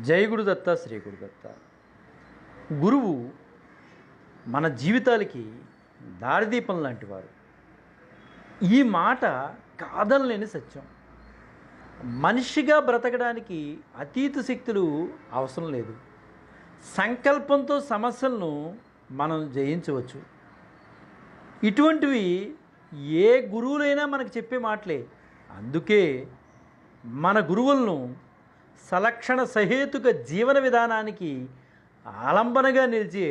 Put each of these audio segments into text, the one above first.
జై గురుదత్త శ్రీ గురుదత్త. గురువు మన జీవితాలకి దారిదీపం లాంటి వారు. ఈ మాట కాదనలేని సత్యం. మనిషిగా బ్రతకడానికి అతీత శక్తులు అవసరం లేదు. సంకల్పంతో సమస్యలను మనం జయించవచ్చు. ఇటువంటివి ఏ గురువులైనా మనకు చెప్పే మాటలే. అందుకే మన గురువులను సలక్షణ సహేతుక జీవన విధానానికి ఆలంబనగా నిలిచే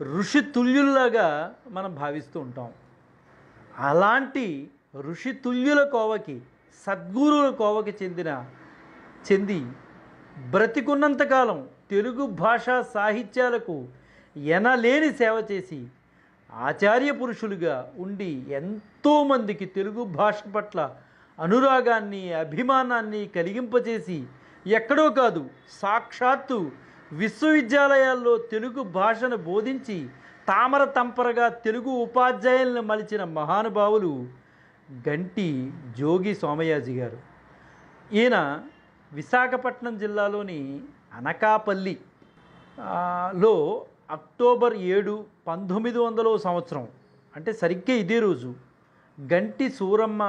ఋషి తుల్యుల్లాగా మనం భావిస్తూ ఉంటాం. అలాంటి ఋషి తుల్యుల కోవకి సద్గురువుల కోవకి చెందిన చెంది బ్రతికున్నంతకాలం తెలుగు భాషా సాహిత్యాలకు ఎనలేని సేవ చేసి ఆచార్య పురుషులుగా ఉండి ఎంతోమందికి తెలుగు భాష పట్ల అనురాగాన్ని అభిమానాన్ని కలిగింపచేసి ఎక్కడో కాదు సాక్షాత్తు విశ్వవిద్యాలయాల్లో తెలుగు భాషను బోధించి తామర తంపరగా తెలుగు ఉపాధ్యాయులను మలిచిన మహానుభావులు గంటి జోగి సోమయాజి గారు. ఈయన విశాఖపట్నం జిల్లాలోని అనకాపల్లి లో అక్టోబర్ ఏడు పంతొమ్మిది వందల సంవత్సరం అంటే సరిగ్గా ఇదే రోజు గంటి సూరమ్మ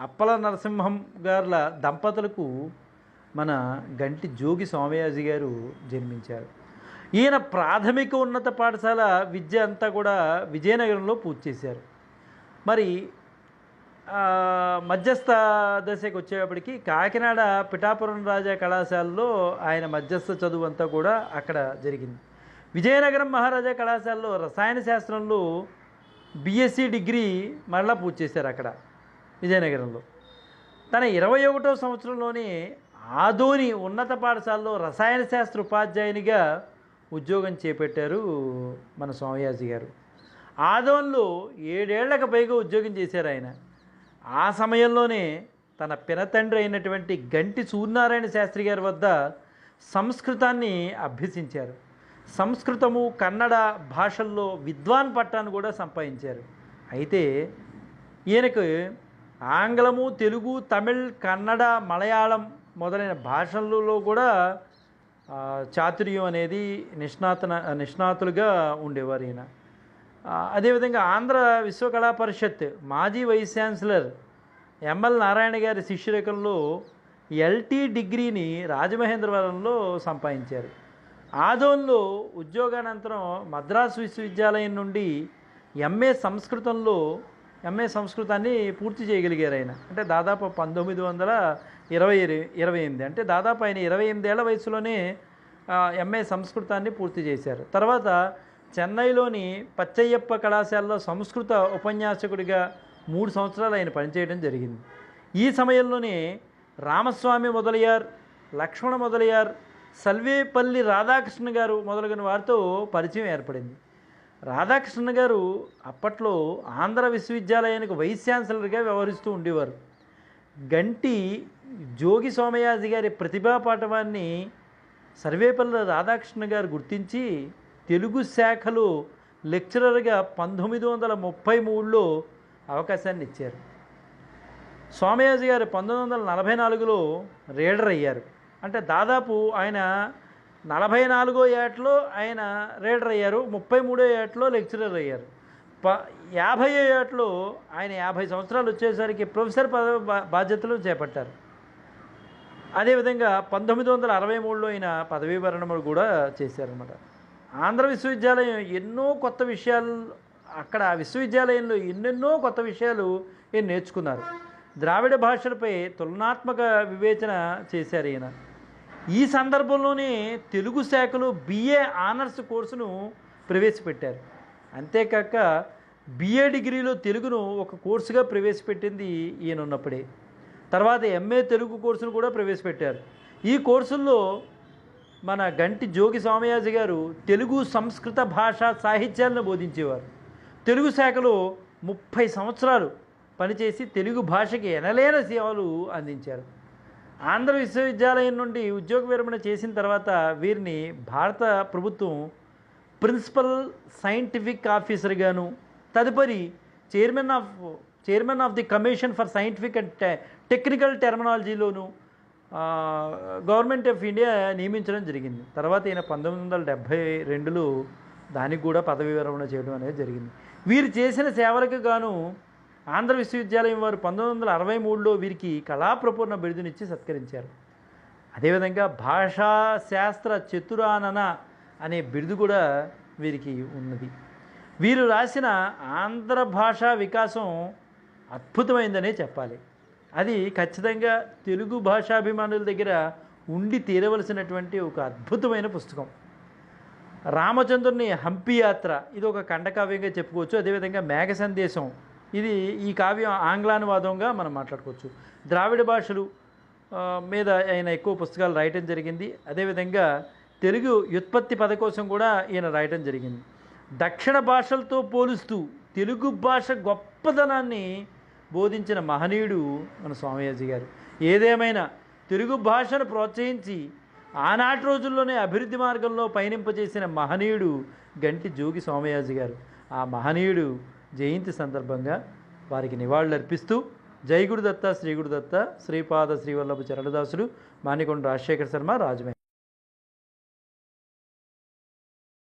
అప్పల నరసింహం గార్ల దంపతులకు మన గంటి జోగి సోమయాజి గారు జన్మించారు. ఈయన ప్రాథమిక ఉన్నత పాఠశాల విద్య అంతా కూడా విజయనగరంలో పూర్తి చేశారు. మరి మధ్యస్థ దశకు వచ్చేటప్పటికి కాకినాడ పిఠాపురం రాజా కళాశాలలో ఆయన మధ్యస్థ చదువు అంతా కూడా అక్కడ జరిగింది. విజయనగరం మహారాజా కళాశాలలో రసాయన శాస్త్రంలో బీఎస్సీ డిగ్రీ మరలా పూర్తి చేశారు అక్కడ విజయనగరంలో. తన ఇరవై ఒకటో సంవత్సరంలోనే ఆదోని ఉన్నత పాఠశాలలో రసాయన శాస్త్ర ఉపాధ్యాయునిగా ఉద్యోగం చేపట్టారు మన సోమయాజి గారు. ఆదోన్లో ఏడేళ్ళకు పైగా ఉద్యోగం చేశారు ఆయన. ఆ సమయంలోనే తన పినతండ్రి అయినటువంటి గంటి సూర్యనారాయణ శాస్త్రి గారి వద్ద సంస్కృతాన్ని అభ్యసించారు. సంస్కృతము కన్నడ భాషల్లో విద్వాన్ పట్టాన్ని కూడా సంపాదించారు. అయితే ఈయనకు ఆంగ్లము తెలుగు తమిళ్ కన్నడ మలయాళం మొదలైన భాషలలో కూడా చాతుర్యం అనేది నిష్ణాతన నిష్ణాతులుగా ఉండేవారు ఈయన. అదేవిధంగా ఆంధ్ర విశ్వకళా పరిషత్ మాజీ వైస్ ఛాన్సలర్ ఎంఎల్ నారాయణ గారి శిష్యరకంలో ఎల్టీ డిగ్రీని రాజమహేంద్రవరంలో సంపాదించారు. ఆదోన్లో ఉద్యోగానంతరం మద్రాసు విశ్వవిద్యాలయం నుండి ఎంఏ సంస్కృతంలో ఎంఏ సంస్కృతాన్ని పూర్తి చేయగలిగారు ఆయన. అంటే దాదాపు పంతొమ్మిది వందల ఇరవై ఇరవై ఎనిమిది. అంటే దాదాపు ఆయన ఇరవై ఎనిమిదేళ్ళ వయసులోనే ఎంఏ సంస్కృతాన్ని పూర్తి చేశారు. తర్వాత చెన్నైలోని పచ్చయ్యప్ప కళాశాలలో సంస్కృత ఉపన్యాసకుడిగా మూడు సంవత్సరాలు ఆయన పనిచేయడం జరిగింది. ఈ సమయంలోనే రామస్వామి మొదలయ్యార్ లక్ష్మణ మొదలయ్యార్ సల్వేపల్లి రాధాకృష్ణ గారు మొదలగున వారితో పరిచయం ఏర్పడింది. రాధాకృష్ణ గారు అప్పట్లో ఆంధ్ర విశ్వవిద్యాలయానికి వైస్ ఛాన్సలర్గా వ్యవహరిస్తూ ఉండేవారు. గంటి జోగి సోమయాజి గారి ప్రతిభా పాఠవాన్ని సర్వేపల్లి రాధాకృష్ణ గారు గుర్తించి తెలుగు శాఖలో లెక్చరర్గా పంతొమ్మిది వందల ముప్పై మూడులో అవకాశాన్ని ఇచ్చారు. సోమయాజి గారు పంతొమ్మిది వందల నలభై నాలుగులో రీడర్ అయ్యారు. అంటే దాదాపు ఆయన నలభై నాలుగో ఏటలో ఆయన రీడర్ అయ్యారు ముప్పై మూడో ఏటలో లెక్చరర్ అయ్యారు. ప యాభై ఏటలో ఆయన యాభై సంవత్సరాలు వచ్చేసరికి ప్రొఫెసర్ పదవి బాధ్యతలు చేపట్టారు. అదేవిధంగా పంతొమ్మిది వందల అరవై మూడులో ఆయన పదవీ విరమణ కూడా చేశారనమాట ఆంధ్ర విశ్వవిద్యాలయం ఎన్నో కొత్త విషయాలు అక్కడ విశ్వవిద్యాలయంలో ఎన్నెన్నో కొత్త విషయాలు ఈయన నేర్చుకున్నారు. ద్రావిడ భాషలపై తులనాత్మక వివేచన చేశారు ఈయన. ఈ సందర్భంలోనే తెలుగు శాఖలో బిఏ ఆనర్స్ కోర్సును ప్రవేశపెట్టారు. అంతేకాక బిఏ డిగ్రీలో తెలుగును ఒక కోర్సుగా ప్రవేశపెట్టింది ఈయన ఉన్నప్పుడే. తర్వాత ఎంఏ తెలుగు కోర్సును కూడా ప్రవేశపెట్టారు. ఈ కోర్సుల్లో మన గంటి జోగి సోమయాజి గారు తెలుగు సంస్కృత భాష సాహిత్యాలను బోధించేవారు. తెలుగు శాఖలో ముప్పై సంవత్సరాలు పనిచేసి తెలుగు భాషకి ఎనలేని సేవలు అందించారు. ఆంధ్ర విశ్వవిద్యాలయం నుండి ఉద్యోగ విరమణ చేసిన తర్వాత వీరిని భారత ప్రభుత్వం ప్రిన్సిపల్ సైంటిఫిక్ ఆఫీసర్గాను తదుపరి chairman of chairman of the commission for scientific and technical టెర్మినాలజీలోను government of India నియమించడం జరిగింది. తర్వాత ఈయన పంతొమ్మిది వందల డెబ్భై రెండులో దానికి కూడా పదవి విరమణ చేయడం అనేది జరిగింది. వీరు చేసిన సేవలకు గాను ఆంధ్ర విశ్వవిద్యాలయం వారు పంతొమ్మిది వందల అరవై మూడులో వీరికి కళాప్రపూర్ణ బిరుదునిచ్చి సత్కరించారు. అదేవిధంగా భాషా శాస్త్ర చతురానన అనే బిరుదు కూడా వీరికి ఉన్నది. వీరు రాసిన ఆంధ్ర భాషా వికాసం అద్భుతమైందనే చెప్పాలి. అది ఖచ్చితంగా తెలుగు భాషాభిమానుల దగ్గర ఉండి తీరవలసినటువంటి ఒక అద్భుతమైన పుస్తకం. రామచంద్రుని హంపి యాత్ర ఇది ఒక ఖండకావ్యంగా చెప్పుకోవచ్చు. అదేవిధంగా మేఘ సందేశం ఇది ఈ కావ్యం ఆంగ్లానువాదంగా మనం మాట్లాడుకోవచ్చు. ద్రావిడ భాషలు మీద ఆయన ఎక్కువ పుస్తకాలు రాయటం జరిగింది. అదేవిధంగా తెలుగు వ్యుత్పత్తి పదకోశం కూడా ఈయన రాయటం జరిగింది. దక్షిణ భాషలతో పోలుస్తూ తెలుగు భాష గొప్పదనాన్ని బోధించిన మహనీయుడు మన స్వామియాజీ గారు. ఏదేమైనా తెలుగు భాషను ప్రోత్సహించి ఆనాటి రోజుల్లోనే అభివృద్ధి మార్గంలో పయనింపజేసిన మహనీయుడు గంటి జోగి సోమయాజి గారు. ఆ మహనీయుడు జయంతి సందర్భంగా వారికి నివాళులర్పిస్తూ జై గురుదత్త శ్రీ గురుదత్త శ్రీపాద శ్రీవల్లభ చరణదాసుడు మానికొండ రాజశేఖర శర్మ రాజమే